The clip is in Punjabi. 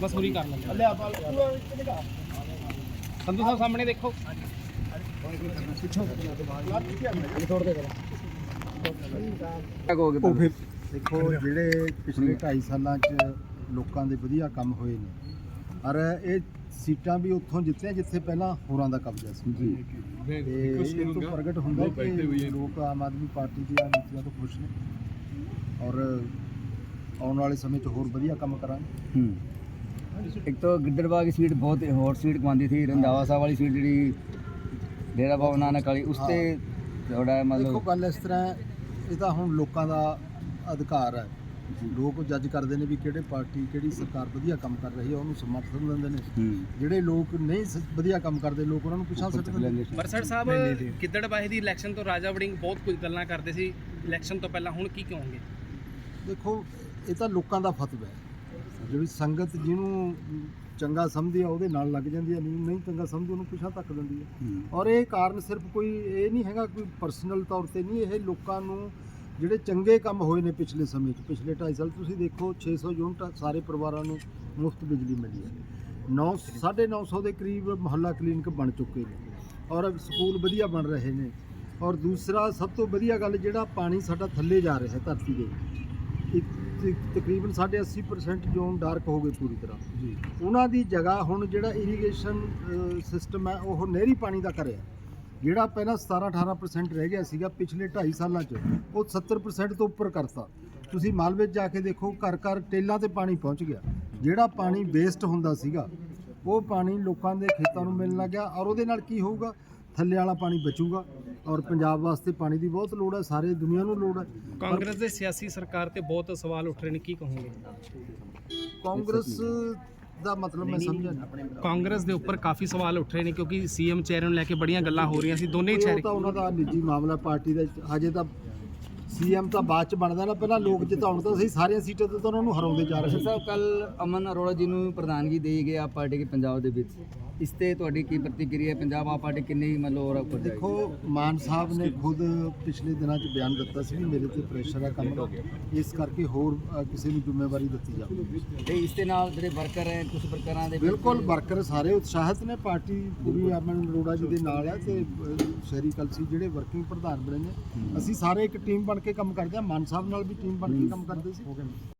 ਬਸ ਪੂਰੀ ਕਰ ਲੈਂਦੇ ਸੰਧੂ ਸਾਹਿਬ ਸਾਹਮਣੇ ਦੇਖੋ। ਉਹ ਫਿਰ ਦੇਖੋ, ਜਿਹੜੇ ਪਿਛਲੇ 2.5 ਸਾਲਾਂ 'ਚ ਲੋਕਾਂ ਦੇ ਵਧੀਆ ਕੰਮ ਹੋਏ ਨੇ ਔਰ ਇਹ ਸੀਟਾਂ ਵੀ ਉੱਥੋਂ ਜਿੱਤੀਆਂ ਜਿੱਥੇ ਪਹਿਲਾਂ ਹੋਰਾਂ ਦਾ ਕਬਜ਼ਾ ਸੀ। ਜੀ। ਇਹ ਤੋਂ ਪ੍ਰਗਟ ਹੁੰਦਾ ਕਿ ਲੋਕ ਆਮ ਆਦਮੀ ਪਾਰਟੀ ਦੀਆਂ ਨੀਤੀਆਂ ਤੋਂ ਖੁਸ਼ ਨੇ ਔਰ ਆਉਣ ਵਾਲੇ ਸਮੇਂ 'ਚ ਹੋਰ ਵਧੀਆ ਕੰਮ ਕਰਾਂਗੇ। ਇੱਕ ਤਾਂ ਗਿੱਦੜਬਾਗ ਦੀ ਸੀਟ ਬਹੁਤ ਹੌਟ ਸੀਟ ਕਮਾਂਦੀ ਸੀ ਰੰਧਾਵਾ ਸਾਹਿਬ ਵਾਲੀ ਸੀਟ ਜਿਹੜੀ ਡੇਰਾ ਬਾਬਾ ਨਾਨਕ ਵਾਲੀ ਉਸ ਤੇ ਥੋੜਾ ਦੇਖੋ ਮਤਲਬ ਗੱਲ ਇਸ ਤਰ੍ਹਾਂ ਇਹ ਤਾਂ ਹੁਣ ਲੋਕਾਂ ਦਾ ਅਧਿਕਾਰ ਹੈ। ਲੋਕ ਜੱਜ ਕਰਦੇ ਨੇ ਵੀ ਕਿਹੜੇ ਪਾਰਟੀ ਕਿਹੜੀ ਸਰਕਾਰ ਵਧੀਆ ਕੰਮ ਕਰ ਰਹੀ ਹੈ ਉਹਨੂੰ ਸਮਰਥਨ ਦਿੰਦੇ ਨੇ। ਜਿਹੜੇ ਲੋਕ ਨਹੀਂ ਸ- ਵਧੀਆ ਕੰਮ ਕਰਦੇ ਲੋਕ ਉਹਨਾਂ ਨੂੰ ਪਿਛਾਂਹ ਉੱਪਰ ਸਿੱਟ ਚੱਕ ਦਿੰਦੇ ਲੈਂਦੇ ਸੀ। ਬਰਸੜ ਸਾਹਿਬ ਗਿੱਦੜਬਾਹੀ ਦੀ ਇਲੈਕਸ਼ਨ ਤੋਂ ਰਾਜਾ ਵੜਿੰਗ ਬਹੁਤ ਕੁਝ ਗੱਲਾਂ ਕਰਦੇ ਸੀ। ਇਲੈਕਸ਼ਨ ਤੋਂ ਪਹਿਲਾਂ ਹੁਣ ਕੀ ਕਹੋਗੇ? ਦੇਖੋ ਇਹ ਤਾਂ ਲੋਕਾਂ ਦਾ ਫਤਵਾ ਹੈ। ਜਿਹੜੀ ਸੰਗਤ ਜਿਹਨੂੰ ਚੰਗਾ ਸਮਝਦੀ ਆ ਉਹਦੇ ਨਾਲ ਲੱਗ ਜਾਂਦੀ ਹੈ ਨਹੀਂ ਨਹੀਂ ਚੰਗਾ ਸਮਝਦੀ ਉਹਨੂੰ ਪਿਛਾਂਹ ਧੱਕ ਦਿੰਦੀ ਹੂੰ। ਔਰ ਇਹ ਕਾਰਨ ਸਿਰਫ ਕੋਈ ਇਹ ਨਹੀਂ ਹੈਗਾ ਕੋਈ ਪਰਸਨਲ ਤੌਰ ਤੇ ਨਹੀਂ ਇਹ ਲੋਕਾਂ ਨੂੰ ਜਿਹੜੇ ਚੰਗੇ ਕੰਮ ਹੋਏ ਨੇ ਪਿਛਲੇ ਸਮੇਂ 'ਚ ਪਿਛਲੇ 2.5 ਸਾਲ ਤੁਸੀਂ ਦੇਖੋ 600 ਯੂਨਿਟ ਸਾਰੇ ਪਰਿਵਾਰਾਂ ਨੂੰ ਮੁਫਤ ਬਿਜਲੀ ਮਿਲੀ ਹੈ। 9 950 ਦੇ ਕਰੀਬ ਮੁਹੱਲਾ ਕਲੀਨਿਕ ਬਣ ਚੁੱਕੇ ਨੇ ਔਰ ਸਕੂਲ ਵਧੀਆ ਬਣ ਰਹੇ ਨੇ। ਔਰ ਦੂਸਰਾ ਸਭ ਤੋਂ ਵਧੀਆ ਗੱਲ ਜਿਹੜਾ ਪਾਣੀ ਸਾਡਾ ਥੱਲੇ ਜਾ ਰਿਹਾ ਹੈ ਧਰਤੀ ਦੇ ਤਕਰੀਬਨ ਸਾਡੇ 80% ਜ਼ੋਨ ਡਾਰਕ ਹੋ ਗਏ ਪੂਰੀ ਤਰ੍ਹਾਂ। ਜੀ। ਉਹਨਾਂ ਦੀ ਜਗ੍ਹਾ ਹੁਣ ਜਿਹੜਾ ਇਰੀਗੇਸ਼ਨ ਸਿਸਟਮ ਹੈ ਉਹ ਨਹਿਰੀ ਪਾਣੀ ਦਾ ਕਰਿਆ। ਜਿਹੜਾ ਪਹਿਲਾਂ 17 18% ਰਹਿ ਗਿਆ ਸੀਗਾ ਪਿਛਲੇ 2.5 ਸਾਲਾਂ 'ਚ ਉਹ 70% ਤੋਂ ਉੱਪਰ ਕਰਤਾ। ਤੁਸੀਂ ਮਾਲਵੇ 'ਚ ਜਾ ਕੇ ਦੇਖੋ ਘਰ ਘਰ ਟੇਲਾਂ ਤੇ ਪਾਣੀ ਪਹੁੰਚ ਗਿਆ। ਜਿਹੜਾ ਪਾਣੀ ਵੇਸਟ ਹੁੰਦਾ ਸੀਗਾ ਉਹ ਪਾਣੀ ਲੋਕਾਂ ਦੇ ਖੇਤਾਂ ਨੂੰ ਮਿਲਣ ਲੱਗ ਗਿਆ ਔਰ ਉਹਦੇ ਨਾਲ ਕੀ ਹੋਊਗਾ? ਥੱਲੇ ਵਾਲਾ ਪਾਣੀ ਬਚੂਗਾ ਔਰ ਪੰਜਾਬ ਵਾਸਤੇ ਪਾਣੀ ਦੀ ਬਹੁਤ ਲੋੜ ਹੈ ਸਾਰੇ ਦੁਨੀਆ ਨੂੰ ਲੋੜ ਹੈ। ਕਾਂਗਰਸ ਦੇ ਸਿਆਸੀ ਸਰਕਾਰ ਤੇ ਬਹੁਤ ਸਵਾਲ ਉੱਠ ਰਹੇ ਨੇ ਕੀ ਕਹੋਗੇ? ਕਾਂਗਰਸ ਦਾ ਮਤਲਬ ਮੈਂ ਸਮਝਿਆ ਨਹੀਂ। ਕਾਂਗਰਸ ਦੇ ਉੱਪਰ ਕਾਫੀ ਸਵਾਲ ਉੱਠ ਰਹੇ ਨੇ ਕਿਉਂਕਿ ਸੀਐਮ ਚਿਹਰੇ ਨੂੰ ਲੈ ਕੇ ਬੜੀਆਂ ਗੱਲਾਂ ਹੋ ਰਹੀਆਂ ਸੀ ਦੋਨੇ ਹੀ ਉਹ ਚਿਹਰੇ ਤਾਂ ਉਹਨਾਂ ਦਾ ਨਿੱਜੀ ਮਾਮਲਾ ਪਾਰਟੀ ਦਾ ਹਜੇ ਤਾਂ ਸੀਐਮ ਤਾਂ ਬਾਅਦ ਚ ਬਣਦਾ ਨਾ ਪਹਿਲਾਂ ਲੋਕ ਜਿਤਾਉਣ ਤਾਂ ਸਹੀ ਸਾਰੀਆਂ ਸੀਟਾਂ ਤੇ ਤਾਂ ਉਹਨਾਂ ਨੂੰ ਹਰਾਉਂਦੇ ਜਾ ਰਹੇ ਸਾਹਿਬ ਕੱਲ ਅਮਨ ਅਰੋੜਾ ਜੀ ਨੂੰ ਪ੍ਰਧਾਨਗੀ ਦੇਈ ਗਈ ਆਪ ਪਾਰਟੀ ਕੇ ਪੰਜਾਬ ਦੇ ਵਿੱਚ। ਇਸ ਤੇ ਤੁਹਾਡੀ ਕੀ ਪ੍ਰਤੀਕਿਰਿਆ ਹੈ? ਪੰਜਾਬ ਆਪ ਪਾਰਟੀ ਕਿੰਨੀ ਮਤਲਬ ਹੋਰ ਉੱਪਰ ਦੇਖੋ ਮਾਨ ਸਾਹਿਬ ਨੇ ਖੁਦ ਪਿਛਲੇ ਦਿਨਾਂ 'ਚ ਬਿਆਨ ਦਿੱਤਾ ਸੀ ਵੀ ਮੇਰੇ ਤੇ ਪ੍ਰੈਸ਼ਰ ਆ ਕੰਮ ਦਾ। ਇਸ ਕਰਕੇ ਹੋਰ ਅ, ਕਿਸੇ ਨੂੰ ਜ਼ਿੰਮੇਵਾਰੀ ਦਿੱਤੀ ਜਾਵੇ। ਤੇ ਇਸ ਦੇ ਨਾਲ ਜਿਹੜੇ ਵਰਕਰ ਹੈ ਕੁਝ ਵਰਕਰਾਂ ਦੇ ਵਿੱਚ ਬਿਲਕੁਲ ਵਰਕਰ ਸਾਰੇ ਉਤਸ਼ਾਹਿਤ ਨੇ। ਪਾਰਟੀ ਪੂਰੀ ਅਮਨ ਅਰੋੜਾ ਜੀ ਦੇ ਨਾਲ ਹੈ ਤੇ ਅ, ਸ਼ਹਿਰੀ ਕਲਸੀ ਜਿਹੜੇ ਵਰਕਿੰਗ ਪ੍ਰਧਾਨ ਬਣੇ ਨੇ। ਅਸੀਂ ਸਾਰੇ ਇੱਕ ਟੀਮ ਬਣ ਕੇ ਕੰਮ ਕਰਦੇ ਹਾਂ ਮਾਨ ਸਾਹਿਬ ਨਾਲ ਵੀ ਟੀਮ ਬਣ ਕੇ ਕੰਮ ਕਰਦੇ ਸੀ।